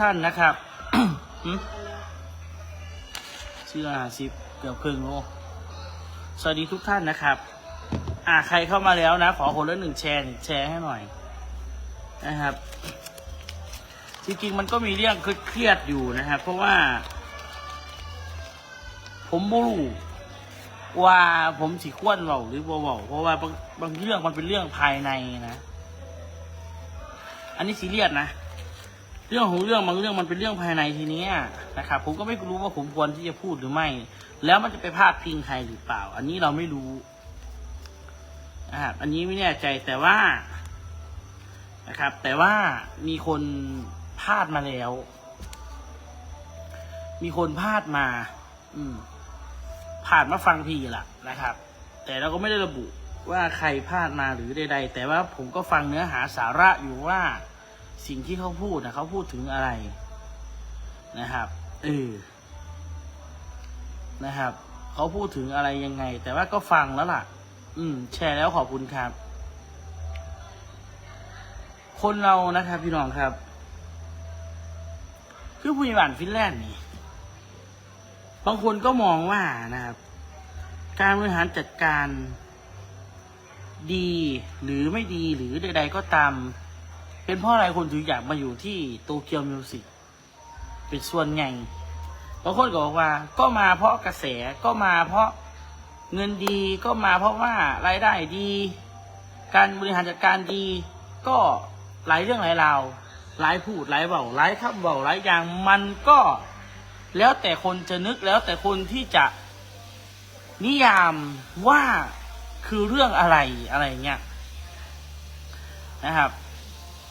ท่านนะครับหึชื่ออาซิบเกือบครึ่งโลสวัสดีทุกท่านนะครับ อ่าใครเข้ามาแล้วนะ ขอคนละหนึ่งแชร์แชร์ให้หน่อย นะครับ จริงๆมันก็มีเรื่องเครียดอยู่นะครับ เพราะว่า ผมบรู้ว่าผมสิควรเบาหรือบ่เบาเพราะว่าบางบางเรื่องมันเป็นเรื่องภายในนะ อันนี้ซีเรียสนะ เรื่องของเรื่องบางเรื่องมันเป็นเรื่องภายในทีนี้นะครับผมก็ไม่รู้ว่าผมควรที่จะพูดหรือไม่ แล้วมันจะไปพาดพิงใครหรือเปล่า อันนี้เราไม่รู้นะครับอันนี้ไม่แน่ใจแต่ว่านะครับ แต่ว่ามีคนพาดมาแล้ว มีคนพาดมา อืมผ่านมาฟังพีล่ะนะครับ แต่เราก็ไม่ได้ระบุว่าใครพาดมาหรือใด ๆ แต่ว่าผมก็ฟังเนื้อหาสาระอยู่ว่า สิ่งที่เขาพูดนะเขาพูดถึงอะไรนะครับเออนะครับเขาพูดถึงอะไรยังไง แต่ว่าก็ฟังแล้วล่ะ อืม แชร์แล้วขอบคุณครับ คนเรานะครับ พี่น้องครับ คือผู้ใหญ่บ้านฟินแลนด์นี่บางคนก็มองว่านะครับ การบริหารจัดการดีหรือไม่ดีหรือใด ๆ ก็ตาม เป็นเพราะอะไรคนถึงอยากมาอยู่ที่โตเกียวมิวสิกเป็นส่วนใหญ่บางคนก็บอกว่า ก็มาเพราะกระแสก็มาเพราะเงินดีก็มาเพราะว่ารายได้ดี การบริหารจัดการดี ก็หลายเรื่องหลายราวหลายพูดหลายเบาหลายคำเบาหลายอย่างมันก็แล้วแต่คนจะนึกแล้วแต่คนที่จะนิยามว่าคือเรื่องอะไรอะไรเงี้ยนะครับ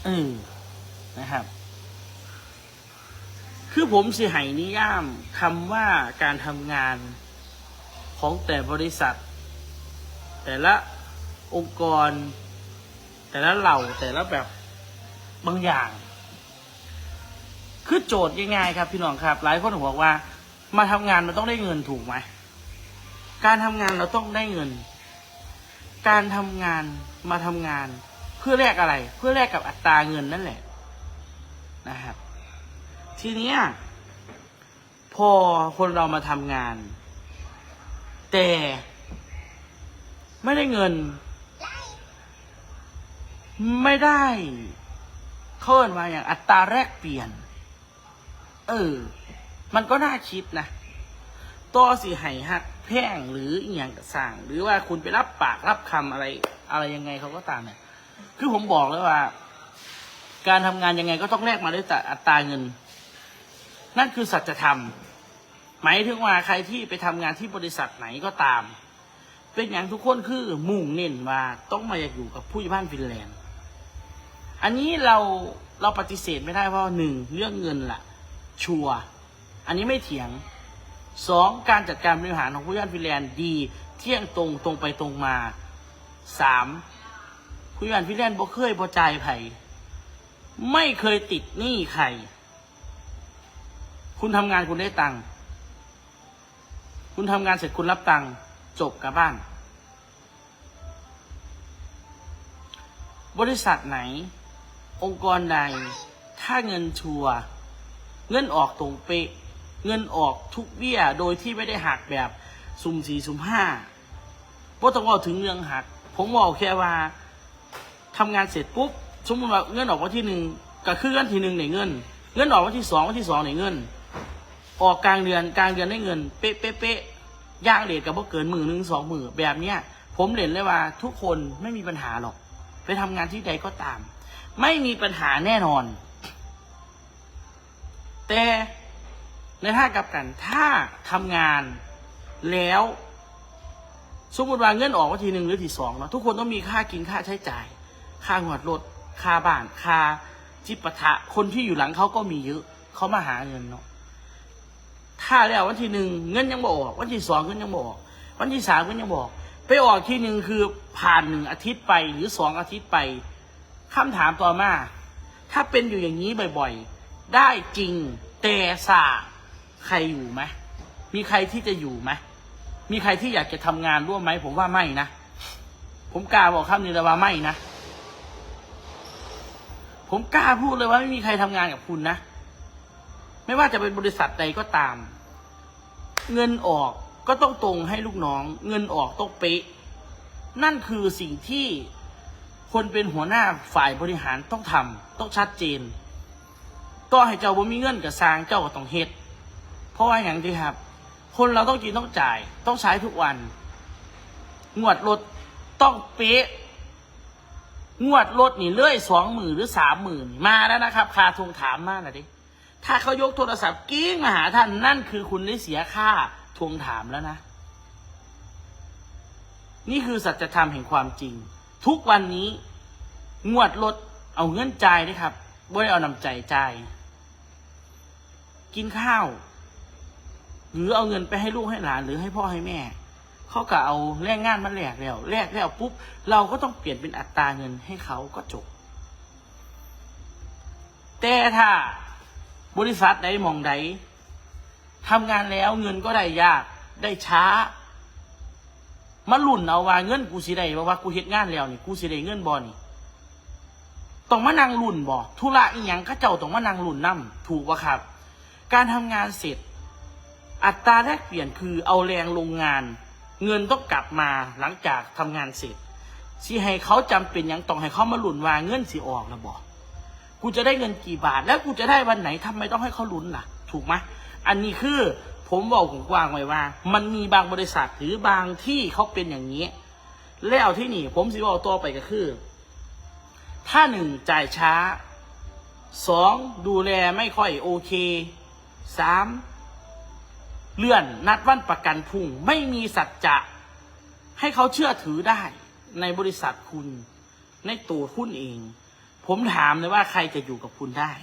เออนะครับ คือผมสิให้นิยามคำว่าการทำงานของแต่บริษัท แต่ละองค์กร แต่ละเหล่าแต่ละแบบบางอย่าง คือโจทย์ง่ายๆครับ พี่น้องครับ หลายคนบอกว่า มาทำงานมันต้องได้เงินถูกไหมการทำงานเราต้องได้เงิน การทำงานมาทำงาน พื่อแลกอะไร เพื่อแลกกับอัตราเงินนั่นแหละนะครับ ทีเนี้ยพอคนเรามาทำงาน แต่ไม่ได้เงิน ไม่ได้เขาเอินมาอย่างอัตราแลกเปลี่ยน เออ มันก็น่าคิดนะตัวสิไห้หักแพงหรืออย่างกระสั่งหรือว่าคุณไปรับปากรับคำอะไร อะไรยังไงเขาก็ตามเนี่ย คือผมบอกเลยว่า การทำงานยังไงก็ต้องแลกมาด้วยอัตราเงิน นั่นคือสัจธรรม หมายถึงว่าใครที่ไปทำงานที่บริษัทไหนก็ตาม เป็นอย่างทุกคนคือมุ่งเน้นว่าต้องมาอยากอยู่กับผู้ใหญ่บ้านฟินแลนด์ อันนี้เราเราปฏิเสธไม่ได้เพราะหนึ่งเรื่องเงินล่ะ ชัวอันนี้ไม่เถียงสองการจัดการบริหารของผู้ใหญ่านฟินแลนด์ดี เที่ยงตรงตรงไปตรงมาสาม ผู้ใหญ่บ้านฟินแลนบ่เคยบ่จ่ายไผไม่เคยติดหนี้ใคร คุณทำงานคุณได้ตังค์ คุณทำงานเสร็จคุณรับตังค์จบกลับบ้าน บริษัทไหน องค์กรใด ถ้าเงินชัว เงินออกตรงเป๊ะ เงินออกทุกเบี้ยโดยที่ไม่ได้หักแบบสุ่มสี่สุ่มห้าเพราะต้องเอาถึงเรื่องหัก ผมบอกแค่ว่า ทำงานเสร็จปุ๊บสมมติว่าเงินออกวันที่หนึ่งก็คือวันที่หนึ่งในเงิน เงินออกวันที่สองวันที่สองในเงิน ออกกลางเดือนกลางเดือนได้เงิน เป๊ะเป๊ะเป๊ะย่างเดทกับพวกเกินหมื่นหนึ่งสองหมื่นแบบเนี้ย ผมเห็นเลยว่าทุกคนไม่มีปัญหาหรอก ไปทำงานที่ใดก็ตาม ไม่มีปัญหาแน่นอน แต่ในท่ากับกัน ถ้าทำงานแล้วสมมติว่าเงินออกวันที่หนึ่งหรือที่สองเนาะทุกคนต้องมีค่ากินค่าใช้จ่าย ค่าหวดรถค่าบ้านค่าจิปาถะคนที่อยู่หลังเขาก็มีเยอะเขามาหาเงินเนาะถ้าแล้ววันที่หนึ่งเงินยังบอก วันที่สองเงินยังบอก วันที่สามเงินยังบอก ไปออกที่หนึ่งคือผ่านหนึ่งอาทิตย์ไปหรือสองอาทิตย์ไปคำถามต่อมา ถ้าเป็นอยู่อย่างนี้บ่อยๆ ได้จริงแต่สาใครอยู่ไหมมีใครที่จะอยู่ไหมมีใครที่อยากจะทำงานร่วมไหมผมว่าไม่นะ ผมกล้าบอกคำนี้เลยว่าไม่นะ ผมกล้าพูดเลยว่าไม่มีใครทำงานกับคุณนะ ไม่ว่าจะเป็นบริษัทใดก็ตาม เงินออกก็ต้องตรงให้ลูกน้อง เงินออกต้องเป๊ะ นั่นคือสิ่งที่คนเป็นหัวหน้าฝ่ายบริหารต้องทำต้องชัดเจนต่อให้เจ้าบ่มีเงินกับสร้างเจ้าก็ต้องเฮ็ดเพราะว่าอย่างที่ครับ คนเราต้องกินต้องจ่าย ต้องใช้ทุกวันงวดรถต้องเป๊ะ งวดรถนี่เลื่อยสองหมื่นหรือสามหมื่นมาแล้วนะครับ คาทวงถามมากนะดิถ้าเขายกโทรศัพท์กิ้งมาหาท่านนั่นคือคุณได้เสียค่าทวงถามแล้วนะ นี่คือสัจธรรมแห่งความจริง ทุกวันนี้ งวดรถเอาเงินจ่ายนะครับไม่ได้เอานำใจจ่ายกินข้าว หรือเอาเงินไปให้ลูกให้หลานหรือให้พ่อให้แม่ เขาก็เอาแลกงานมาแลกแล้วแลกแล้วปุ๊บเราก็ต้องเปลี่ยนเป็นอัตราเงินให้เขาก็จบ แต่ถ้าบริษัทใดมองใดทำงานแล้วเงินก็ได้ยากได้ช้ามาลุ่นเอาว่าเงินกูสิได้ว่าว่ากูเฮ็ดงานแล้วนี่กูสิได้เงินบ่นี่ต้องมานั่งลุ่นบ่ธุระอีหยังข้าเจ้าต้องมานั่งลุ่นนํถูกปะครับ การทำงานเสร็จ อัตราแลกเปลี่ยนคือเอาแรงลงงาน เงินต้องกลับมาหลังจากทำงานเสร็จสิให้เขาจำเป็นยังต้องให้เขามาหลุนว่าเงินสิออกแล้วบ่กูจะได้เงินกี่บาท แล้วกูจะได้วันไหนทำไมต้องให้เขาลุ้นล่ะ ถูกไหมอันนี้คือผมบอกผมกว้างไว้ว่า มันมีบางบริษัทหรือบางที่เขาเป็นอย่างนี้ แล้วที่นี่ ผมสิบอกตัวไปก็คือ ถ้าหนึ่งจ่ายช้าสองดูแลไม่ค่อยโอเคสาม เลื่อนนัดวันประกันพรุ่ง ไม่มีสัจจะให้เขาเชื่อถือได้ในบริษัทคุณ ในตัวคุณเอง ผมถามเลยว่าใครจะอยู่กับคุณได้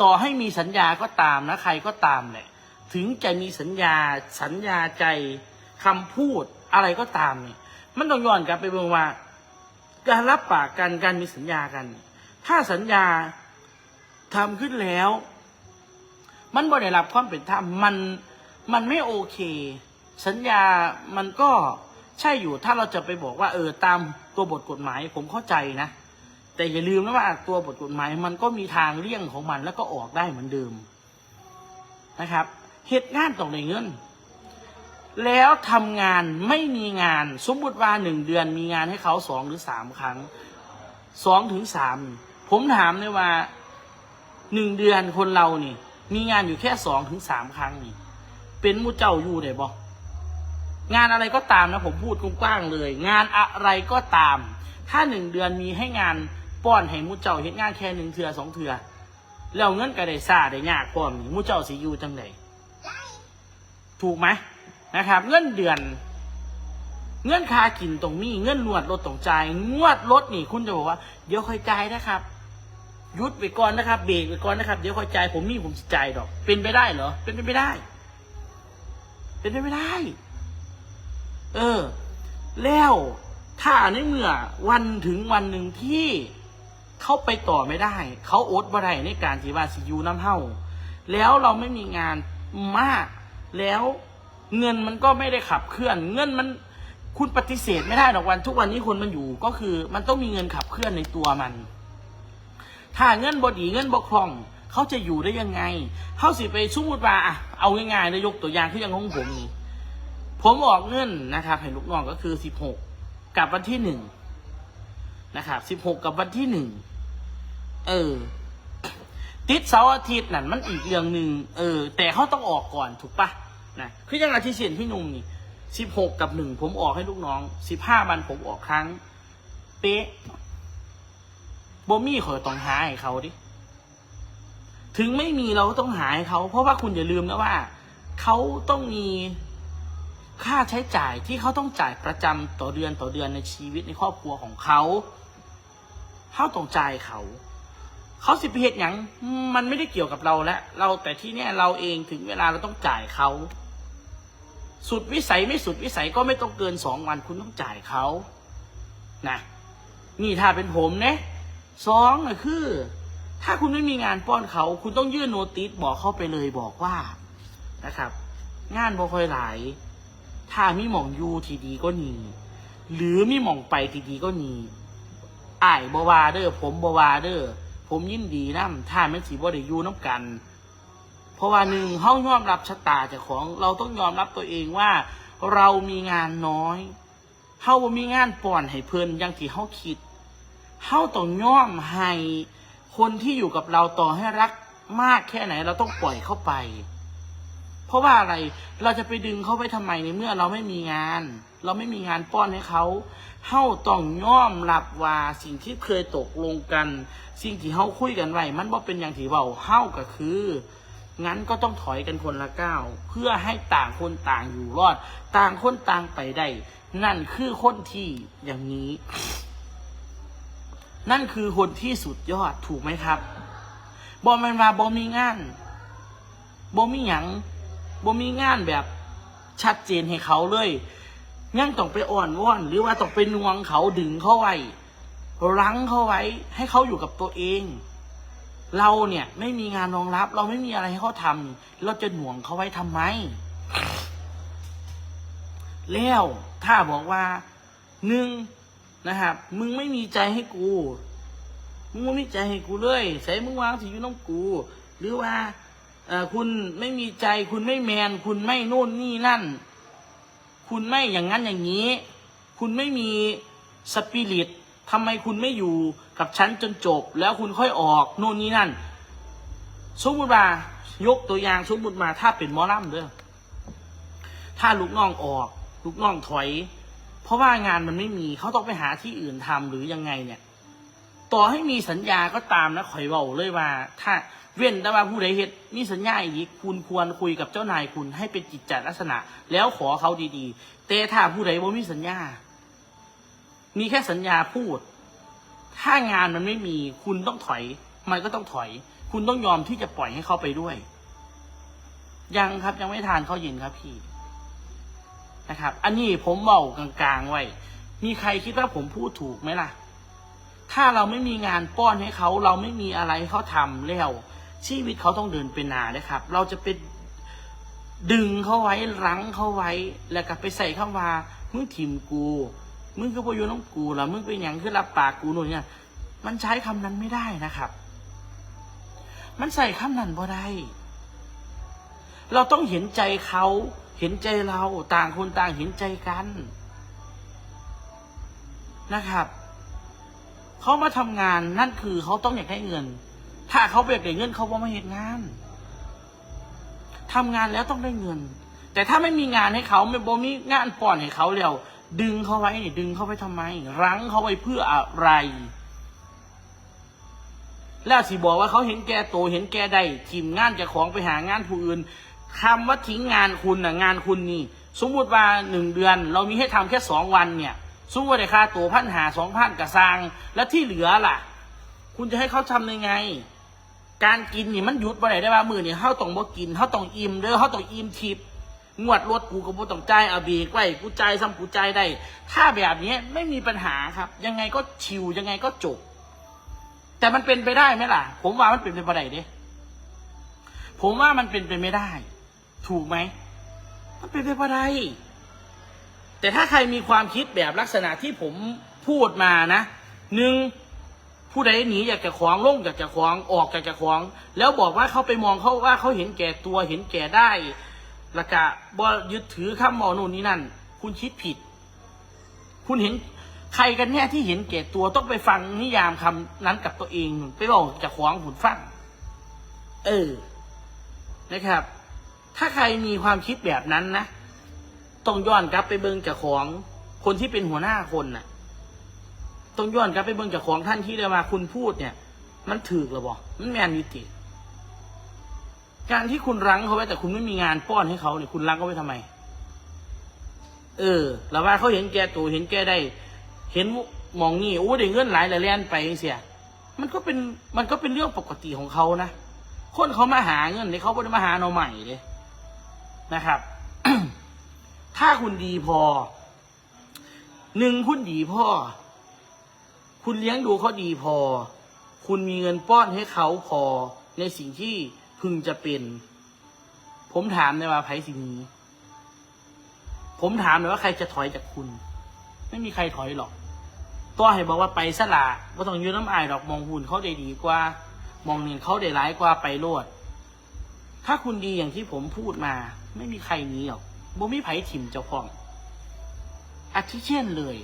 ต่อให้มีสัญญาก็ตามนะ ใครก็ตามแหละ ถึงจะมีสัญญาสัญญาใจคำพูดอะไรก็ตามเนี่ยมันต้องย้อนกลับไปเบิ่งว่า การรับปากกันการมีสัญญากัน ถ้าสัญญาทำขึ้นแล้ว มันบ่ได้รับความเป็นธรรมมันมันไม่โอเค สัญญามันก็ใช่อยู่ถ้าเราจะไปบอกว่า เออตามตัวบทกฎหมายผมเข้าใจนะ แต่อย่าลืมนะว่าตัวบทกฎหมายมันก็มีทางเลี่ยงของมันแล้วก็ออกได้เหมือนเดิมนะครับเหตุงานต้องได้เงิน แล้วทำงานไม่มีงาน สมมติว่าหนึ่งเดือนมีงานให้เขาสองหรือสามครั้งสองถึงสามผมถามเลยว่าหนึ่งเดือนคนเรานี่ มีงานอยู่แค่สองถึงสามครั้งนี่ เป็นมูเจ้าอยู่ได้บ่งานอะไรก็ตามนะผมพูดกว้างๆเลย งานอะไรก็ตาม ถ้าหนึ่งเดือนมีให้งานป้อนให้มูเจ้าเฮ็ดงานแค่หนึ่งเถื่อสองเถื่อแล้วเงินก็ได้ซาได้ยากป้อมนี่มูเจ้าสิอยู่จังไดถูกไหมนะครับ เงินเดือน เงินค่ากินตรงมีเงินนวดรถตรงใจงวดรถนี่คุณจะบอกว่า เดี๋ยวค่อยจ่ายนะครับ ยุดไปก่อนนะครับเบรกไปก่อนนะครับ เดี๋ยวค่อยจ่ายผมมีผมจะจ่ายดอก เป็นไปได้เหรอ เป็นไปไม่ได้ เป็นไปไม่ได้ เออ แล้วถ้าในเมื่อวันถึงวันหนึ่งที่เขาไปต่อไม่ได้ เขาอดบ่ได้ในการที่ว่าสิยูน้ำเห่าแล้วเราไม่มีงานมาก แล้วเงินมันก็ไม่ได้ขับเคลื่อน เงินมันคุณปฏิเสธไม่ได้หรอกวัน ทุกวันนี้คนมันอยู่ก็คือ มันต้องมีเงินขับเคลื่อนในตัวมัน ถ้าเงินบดีเงินบกคล่อง เขาจะอยู่ได้ยังไง เขาสิไปสมมติว่าอะเอาง่ายๆเลยยกตัวอย่างที่อย่างของผมนี่ผมออกเงินนะครับให้ลูกน้องก็คือสิบหกกับวันที่หนึ่งนะครับสิบหกกับวันที่หนึ่งเออ ติดเสาร์อาทิตย์นั่นมันอีกเรื่องหนึ่งเออ แต่เขาต้องออกก่อนถูกปะนะคืออย่างอาทิตย์เสียนพี่นุ่มนี่สิบหกกับหนึ่งผมออกให้ลูกน้องสิบห้าวันผมออกครั้ง เป๊ะ บ่มี่ขอต้องหาให้เขาดิ ถึงไม่มีเราก็ต้องหาให้เขา เพราะว่าคุณอย่าลืมนะว่า เขาต้องมีค่าใช้จ่ายที่เขาต้องจ่ายประจำต่อเดือนต่อเดือนในชีวิตในครอบครัวของเขาเขาต้องจ่ายเขา เขาสิบเหตุอย่างมันไม่ได้เกี่ยวกับเราแล้วเราแต่ที่เนี่ยเราเองถึงเวลาเราต้องจ่ายเขา สุดวิสัยไม่สุดวิสัยก็ไม่ต้องเกินสองวันคุณต้องจ่ายเขานะนี่ถ้าเป็นผมเนี่ย สองก็คือ ถ้าคุณไม่มีงานป้อนเขา คุณต้องยื่นโนติสบอกเขาไปเลยบอกว่านะครับ งานบ่ค่อยหลาย ถ้ามีหม่องอยู่ทีดีก็นีหรือมีหม่องไปทีดีก็นีอ้ายบวาเด้อผมบวาเด้อผมยินดีนํถ้าแม่สีบ่ได้ยู่น้ำกัน เพราะว่าหนึ่งเฮายอมรับชะตาจ้าของเราต้องยอมรับตัวเองว่า เรามีงานน้อยเฮาบ่มีงานป่อนให้เพิ่นย่างที่เฮาคิด เฮาต้องย่อมให้คนที่อยู่กับเราต่อให้รักมากแค่ไหน เราต้องปล่อยเข้าไป เพราะว่าอะไรเราจะไปดึงเขาไปทำไมในเมื่อเราไม่มีงาน เราไม่มีงานป้อนให้เขาเฮาต้องย่อมรับว่าสิ่งที่เคยตกลงกัน สิ่งที่เฮาคุยกันไว้มันบ่เป็นอย่างที่เบาเฮาก็คืองั้นก็ต้องถอยกันคนละก้าวเพื่อให้ต่างคนต่างอยู่รอด ต่างคนต่างไปได้ นั่นคือคนที่อย่างนี้ นั่นคือคนที่สุดยอดถูกไหมครับบอมันมาบอมีงานบอมีหยังบอมีงานแบบชัดเจนให้เขาเลยยังต้องไปอ่อนว่อน หรือว่าต้องไปนวงเขาดึงเขาไว้รั้งเขาไว้ ให้เขาอยู่กับตัวเอง เราเนี่ยไม่มีงานรองรับ เราไม่มีอะไรให้เขาทำเราจะหน่วงเขาไว้ทำไม แล้วถ้าบอกว่าหนึ่ง นะครับ มึงไม่มีใจให้กู มึงไม่มีใจให้กูเลย ใส่มึงวางสิอยู่น้องกู หรือว่าเออคุณไม่มีใจ คุณไม่แมน คุณไม่โน่นนี่นั่น คุณไม่อย่างนั้นอย่างนี้ คุณไม่มีสปิริตทำไมคุณไม่อยู่กับฉันจนจบ แล้วคุณค่อยออกโน่นนี่นั่นสมมติว่ายกตัวอย่างสมมติมาถ้าเป็นมอลำเด้อถ้าลูกน้องออก ลูกน้องถอย เพราะว่างานมันไม่มีเขาต้องไปหาที่อื่นทำหรือยังไงเนี่ย ต่อให้มีสัญญาก็ตามนะข่อยเบาเลยว่า ถ้าเว้นแต่ว่าผู้ใดเฮ็ดมีสัญญาอีกคุณควรคุยกับเจ้านายคุณให้เป็นจิตจัดลักษณะ แล้วขอเขาดีๆ แต่ถ้าผู้ใดบ่มีสัญญา มีแค่สัญญาพูด ถ้างานมันไม่มีคุณต้องถอย มันก็ต้องถอย คุณต้องยอมที่จะปล่อยให้เขาไปด้วย ยังครับยังไม่ทานข้าวเย็นครับพี่ นะครับ อันนี้ผมเบากลางๆไว้ มีใครคิดว่าผมพูดถูกไหมล่ะ ถ้าเราไม่มีงานป้อนให้เขา เราไม่มีอะไรให้เขาทำแล้ว ชีวิตเขาต้องเดินเป็นนานะครับ เราจะเป็นดึงเขาไว้รั้งเขาไว้ แล้วก็ไปใส่คำว่ามึงถิ่มกู มึงคือพยู่น้องกูละมึงเป็นอย่างคือรับปากกูโน่นเนี่ย มันใช้คำนั้นไม่ได้นะครับ มันใส่คำนั้นบ่ได้ เราต้องเห็นใจเขา เห็นใจเราต่างคนต่างเห็นใจกันนะครับเขามาทำงานนั่นคือเขาต้องอยากได้เงิน ถ้าเขาอยากได้เงินเขาว่ามาเห็นงานทำงานแล้วต้องได้เงิน แต่ถ้าไม่มีงานให้เขาไม่บ่มีงานป้อนให้เขาแล้วดึงเขาไว้นี่ดึงเขาไปทำไม รั้งเขาไว้เพื่ออะไร แล้วสิบอกว่าเขาเห็นแก่โตเห็นแก่ได้ทีมงานจะของไปหางานผู้อื่น คำว่าทิ้งงานคุณนะงานคุณนี่ สมมติว่าหนึ่งเดือน เรามีให้ทำแค่สองวันเนี่ยสมมติว่าได้ค่าตัวพันหาสองพันกระซางแล้วที่เหลือล่ะ คุณจะให้เขาทำยังไง การกินนี่มันหยุดไปไหนได้บ้างมือนี่เขาต้องบ่กินเขาต้องอิ่มเด้อเขาต้องอิ่มทิพย์งวดรถกูก็บ่ต้องจ่ายเอาบรกไว้กูจ่ายซ้ำกูจ่ายได้ ถ้าแบบนี้ไม่มีปัญหาครับ ยังไงก็ชิวยังไงก็จบแต่มันเป็นไปได้ไหมล่ะ ผมว่ามันเป็นไปไม่ได้เด้ผมว่ามันเป็นไปไม่ได้ ถูกไหม มันเป็นไปไม่ได้ แต่ถ้าใครมีความคิดแบบลักษณะที่ผมพูดมานะหนึ่งผู้ใดหนีอยากจะขวางล่งอยากจะขวางออกอยากจะขวางแล้วบอกว่าเขาไปมองเขาว่าเขาเห็นแก่ตัวเห็นแก่ได้ล้วก็บ่ยึดถือคำมอนู่นนี่นั่น คุณคิดผิด คุณเห็นใครกันเนี่ยที่เห็นแก่ตัวต้องไปฟังนิยามคำนั้นกับตัวเอง ไปบอกจะขวางหุ่นฟัง เออนะครับ ถ้าใครมีความคิดแบบนั้นนะต้องย้อนกลับไปเบิ่งจากของคนที่เป็นหัวหน้าคนน่ะ ต้องย้อนกลับไปเบิ่งจากของท่านที่ได้มาคุณพูดเนี่ย มันถือหรือบ่มันแมนวิติ การที่คุณรั้งเขาไว้แต่คุณไม่มีงานป้อนให้เขาเนี่ยคุณรั้งเขาไว้ทำไม เออแล้วว่าเขาเห็นแก่ตัวเห็นแก่ได้ เห็นมองนี่โอ้ได้เงินหลายหลายแลนไปเสียมันก็เป็นมันก็เป็นเรื่องปกติของเขานะคนเขามาหาเงินเนี่ยเขาไม่ได้มาหาเราใหม่เลย นะครับ ถ้าคุณดีพอ หนึ่งคุณดีพ่อ คุณเลี้ยงดูเขาดีพอ คุณมีเงินป้อนให้เขาพอในสิ่งที่พึงจะเป็น ผมถามเลยว่าไพ่สิ่งนี้ ผมถามเลยว่าใครจะถอยจากคุณ ไม่มีใครถอยหรอกตัวให้บอกว่าไปสละว่าต้องยืนน้ำอายดอกมองหุ่นเขาได้ดีกว่า มองเนียนเขาได้ร้ายกว่าไปโลด ถ้าคุณดีอย่างที่ผมพูดมา ไม่มีใครนี้หรอกบ่มีไผถิ่มเจ้าของอาทิเช่นเลย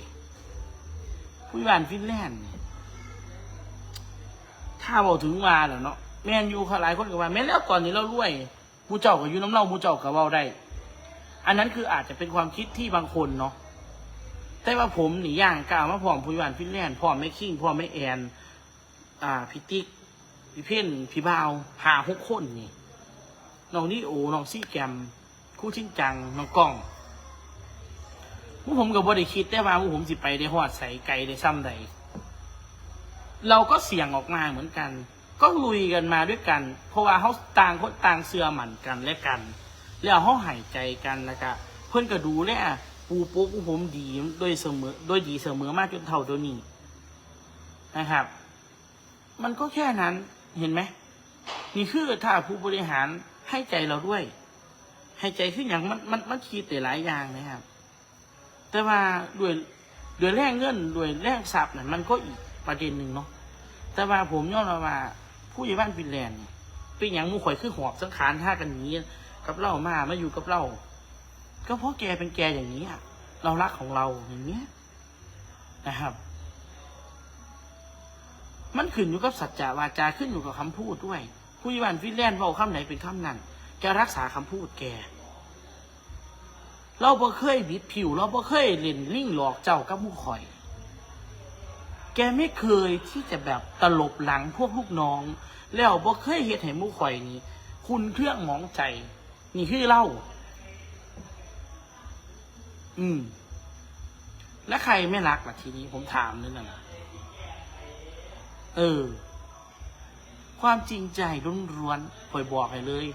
ผู้บานฟินแลนด์เนี่ยถ้าบอกถึงมาแล้วเนาะแมนยูเขาหลายคนก็ว่าแม่นแล้วตอนนี้เรารวยมูเจ้ากับยูน้ำเล่ามูเจ้ากับเว้าได้ อันนั้นคืออาจจะเป็นความคิดที่บางคนเนาะแต่ว่าผมหนีย่างกล่าวมาพร้อมผู้บานฟินแลนด์พร้อมไม่คิงพร้อมไม่แอน อ่าพี่ติ๊กพี่เพ่นพี่บ่าวหาหกคนนี่น้องนี่โอ้น้องซี่แกม คู่ชิงจังน้องกล้องพวกผมกับบ่ได้คิดได้ว่าพวกผมสิไปได้หอดใส่ไก่ได้ซ้ำใดเราก็เสี่ยงออกมาเหมือนกัน ก็ลุยกันมาด้วยกัน เพราะว่าเขาต่างคนต่างเสื่อหมั่นกันและกัน แล้วเขาหายใจกันแล้วก็เพื่อนก็ดูแลปูปุ๊กพวกผมดีโดยเสมอโดยดีเสมอมากจนเท่าตัวนี้นะครับ มันก็แค่นั้นเห็นไหมนี่คือถ้าผู้บริหารให้ใจเราด้วย ให้ใจขึ้นอย่างมันมันมันคิดแต่หลายอย่างนะครับ แต่ว่าด้วยด้วยแรงเงินด้วยแรงทรัพย์เนี่ยมันก็อีกประเด็นหนึ่งเนาะแต่ว่าผมย้อนมรับว่า ผู้ใหญ่บ้านฟินแลนด์เป็นอย่างมูข่อยคือหอบสังขารท่ากันนี้กับเรามามาอยู่กับเราก็เพราะแกเป็นแกอย่างนี้อะเรารักของเราอย่างเนี้ยนะครับ มันขึ้นอยู่กับสัจจะวาจาขึ้นอยู่กับคำพูดด้วย ผู้ยิวันฟินแลนด์บอกคำไหนเป็นคำนั้น แกรักษาคำพูดแก เราบ่เคยบิดผิว เราบ่เคยเล่นลิ่งหลอกเจ้ากับหมู่ข่อย แกไม่เคยที่จะแบบตลบหลังพวกลูกน้อง แล้วบ่เคยเฮ็ดให้มู่ข่อยนี้ คุณเครื่องหมองใจ นี่คือเล่า อืม แล้วใครไม่รักล่ะทีนี้ผมถามนั่นะเออ ความจริงใจล้วนๆคอยบอกให้เลย